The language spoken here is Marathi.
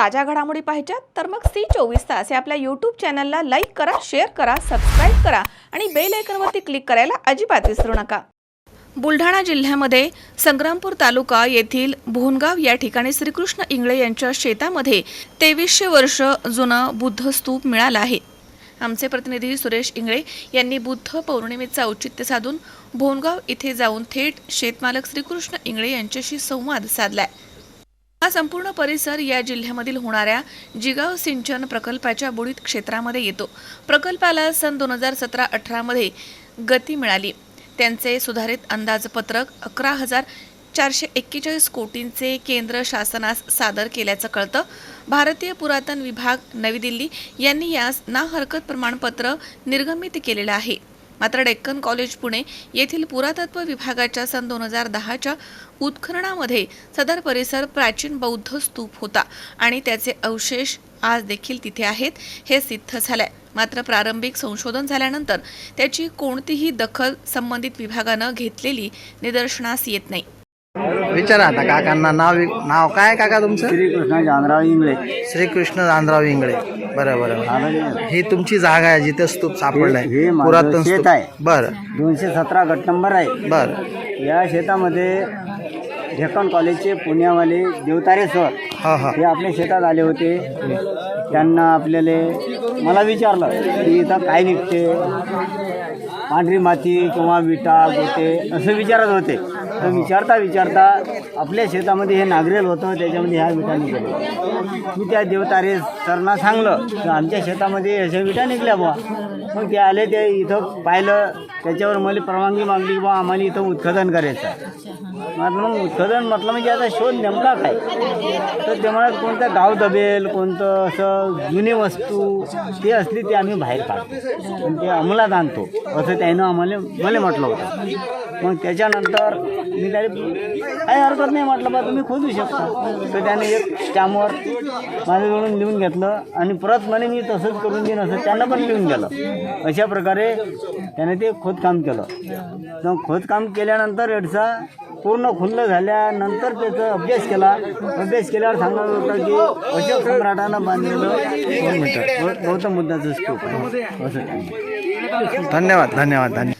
ताज्या घडामोडी पाहिजेत तर मग सी चोवीस तास या आपल्या यूट्यूब चॅनलला लाईक करा शेअर करा सबस्क्राईब करा आणि बेल आयकनवरती क्लिक करायला अजिबात विसरू नका. बुलढाणा जिल्ह्यामध्ये संग्रामपूर तालुका येथील भोनगाव या ठिकाणी श्रीकृष्ण इंगळे यांच्या शेतामध्ये तेवीसशे वर्ष जुनं बुद्ध स्तूप मिळाला आहे. आमचे प्रतिनिधी सुरेश इंगळे यांनी बुद्ध पौर्णिमेचं औचित्य साधून भोनगाव इथे जाऊन थेट शेतमालक श्रीकृष्ण इंगळे यांच्याशी संवाद साधलाय. हा संपूर्ण परिसर या जिल्ह्यामधील होणाऱ्या जिगाव सिंचन प्रकल्पाच्या बुडीत क्षेत्रामध्ये येतो. प्रकल्पाला सन दोन हजार सतरा अठरामध्ये गती मिळाली. त्यांचे सुधारित अंदाजपत्रक अकरा हजार चारशे एक्केचाळीस कोटींचे केंद्र शासनास सादर केल्याचं कळतं. भारतीय पुरातन विभाग नवी दिल्ली यांनी यास ना हरकत प्रमाणपत्र निर्गमित केलेलं आहे. मात्र डेक्कन कॉलेज पुणे येथील पुरातत्व विभागाच्या सन दोन हजार दहाच्या उत्खननामध्ये सदर परिसर प्राचीन बौद्ध स्तूप होता आणि त्याचे अवशेष आज देखील तिथे आहेत हे सिद्ध झालंय. मात्र प्रारंभिक संशोधन झाल्यानंतर त्याची कोणतीही दखल संबंधित विभागानं घेतलेली निदर्शनास येत नाही. विचारा आता काकांना नाव नाव काय काका तुमचं? श्रीकृष्ण जानराव इंगळे. श्रीकृष्ण नांदराव इंगळे. बरं बरं ही तुमची जागा आहे जिथे स्तूप सापडलाय. हे- माझं पुरातन शेत स्तूप. आहे. बरं. दोनशे सतरा गट नंबर आहे. बरं. या शेतामध्ये ढेकण कॉलेजचे पुण्यावाले देवतारे सर हा हा. हे आपल्या शेतात आले होते. त्यांना आपल्याला मला विचारलं की इथं काय निघते? पांढरी माती किंवा विटा गोटे असं विचारत होते. तर विचारता विचारता आपल्या शेतामध्ये हे नागरेल होतं त्याच्यामध्ये ह्या विटा निघाल्या मी त्या देवतारे सरना सांगलं की आमच्या शेतामध्ये अशा विटा निघल्या बुवा. मग ते आले ते इथं पाहिलं त्याच्यावर मला परवानगी मागली की बुवा आम्हाला इथं उत्खनन करायचं म्हटलं मग उत्खनन म्हटलं म्हणजे आता शोध नेमका काय? तर ते म्हणत कोणतं गाव दबेल कोणतं असं जुनी वस्तू ते असली ते आम्ही बाहेर काढतो. ते अंमलात आणतो. असं त्यानं आम्हाला मला म्हटलं होतं. मग त्याच्यानंतर मी त्याला काही हरकत नाही म्हटलं बा तुम्ही खोदू शकता. तर त्याने एक स्टॅमवर माझ्याकडून लिहून घेतलं आणि परत म्हणे मी तसंच करून देईन असं त्यांना पण लिहून गेलं. अशा प्रकारे त्याने ते खोदकाम केलं. मग खोदकाम केल्यानंतर एडसा पूर्ण खुल्लं झाल्यानंतर त्याचा अभ्यास केला. अभ्यास केल्यावर सांगत होतं की अशोक सम्राटानं बांधलेलं गौतम बुद्धाचं स्तूप आहे. असं. धन्यवाद धन्यवाद धन्यवाद.